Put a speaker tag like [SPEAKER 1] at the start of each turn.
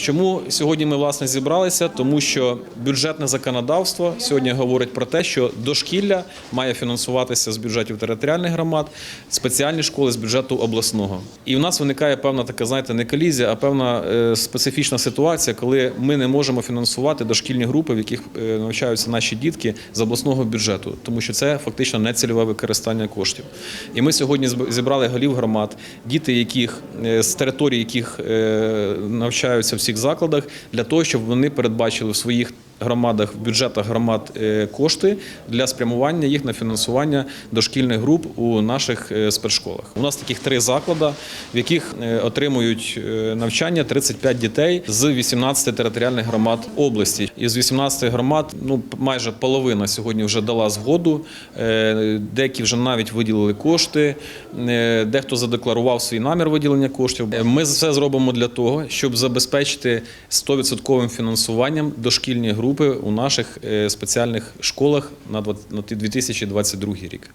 [SPEAKER 1] Чому сьогодні ми власне зібралися? Тому що бюджетне законодавство сьогодні говорить про те, що дошкілля має фінансуватися з бюджетів територіальних громад, спеціальні школи з бюджету обласного. І в нас виникає певна така, знаєте, не колізія, а певна е, специфічна ситуація, коли ми не можемо фінансувати дошкільні групи, в яких е, навчаються наші дітки з обласного бюджету, тому що це фактично нецільове використання коштів. І ми сьогодні зібрали голів громад, діти, яких е, з територій, яких навчаються в всіх закладах, для того, щоб вони передбачили в своїх громадах, в бюджетах громад е, кошти для спрямування їх на фінансування дошкільних груп у наших е, спецшколах. У нас таких три заклади, в яких е, отримують навчання 35 дітей з 18 територіальних громад області. Із 18 громад, ну майже половина сьогодні вже дала згоду. Деякі вже навіть виділили кошти, дехто задекларував свій намір виділення коштів. Ми все зробимо для того, щоб забезпечити 100% фінансуванням дошкільні групи у наших е, спеціальних школах на 2022 рік.